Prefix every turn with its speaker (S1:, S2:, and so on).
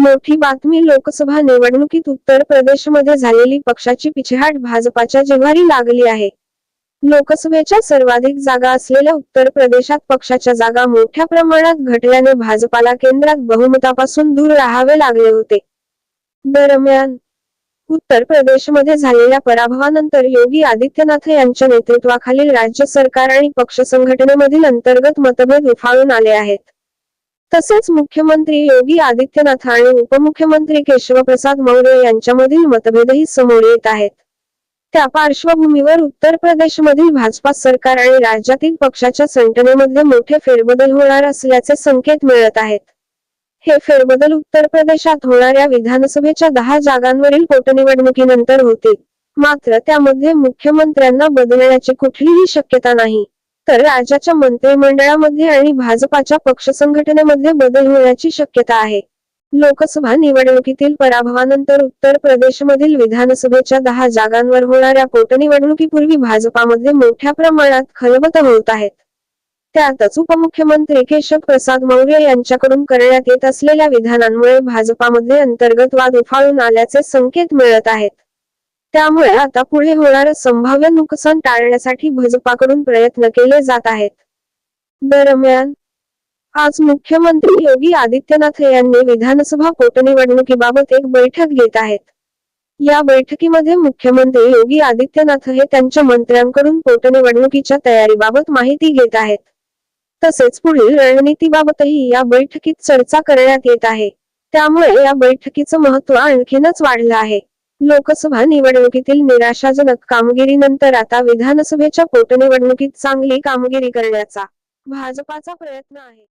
S1: मोठी बातमी लोकसभा निवडणुकीत उत्तर प्रदेशमध्ये झालेली पक्षाची पिछेहाट भाजपाच्या जिव्हारी लागली आहे. लोकसभेच्या सर्वाधिक जागा असलेल्या उत्तर प्रदेशात पक्षाच्या जागा मोठ्या प्रमाणात घटल्याने भाजपाला केंद्रात बहुमतापासून दूर राहावे लागले होते. दरम्यान उत्तर प्रदेशमध्ये झालेल्या पराभवानंतर योगी आदित्यनाथ यांच्या नेतृत्वाखालील राज्य सरकार आणि पक्ष संघटनेमधील अंतर्गत मतभेद उफाळून आले आहेत. तसेच मुख्यमंत्री योगी आदित्यनाथ आणि उपमुख्यमंत्री केशवप्रसाद मौर्य यांच्यामधील मतभेदही समोर येत आहेत. त्या पार्श्वभूमीवर उत्तर प्रदेशमधील भाजपा सरकार आणि राज्यातील पक्षाच्या संघटनेमध्ये मोठे फेरबदल होणार असल्याचे संकेत मिळत आहेत. हे फेरबदल उत्तर प्रदेशात होणाऱ्या विधानसभेच्या दहा जागांवरील पोटनिवडणुकीनंतर होतील. मात्र त्यामध्ये मुख्यमंत्र्यांना बदलण्याची कुठलीही शक्यता नाही. तर राज्याच्या मंत्रिमंडळामध्ये आणि भाजपाच्या पक्ष संघटनेमध्ये बदल होण्याची शक्यता आहे. लोकसभा निवडणुकीतील पराभवानंतर उत्तर प्रदेशमधील विधानसभेच्या दहा जागांवर होणाऱ्या पोटनिवडणुकीपूर्वी भाजपामध्ये मोठ्या प्रमाणात खलबत होत आहेत. त्यातच उपमुख्यमंत्री केशव प्रसाद मौर्य यांच्याकडून करण्यात येत असलेल्या विधानांमुळे भाजपामध्ये अंतर्गत वाद उफाळून आल्याचे संकेत मिळत आहेत. त्यामुळे आता पुढे होणारं संभाव्य नुकसान टाळण्यासाठी भाजपाकडून प्रयत्न केले जात आहेत. दरम्यान आज मुख्यमंत्री योगी आदित्यनाथ यांनी विधानसभा पोटनिवडणुकीबाबत एक बैठक घेत आहेत. या बैठकीमध्ये मुख्यमंत्री योगी आदित्यनाथ हे त्यांच्या मंत्र्यांकडून पोटनिवडणुकीच्या तयारीबाबत माहिती घेत आहेत. तसेच पुढील रणनीतीबाबतही या बैठकीत चर्चा करण्यात येत आहे. त्यामुळे या बैठकीचं महत्त्व आणखीनच वाढलं आहे. लोकसभा निवडणुकीतील निराशाजनक कामगिरीनंतर आता विधानसभेच्या पोटनिवडणुकीत चांगली कामगिरी करण्याचा भाजपाचा प्रयत्न आहे.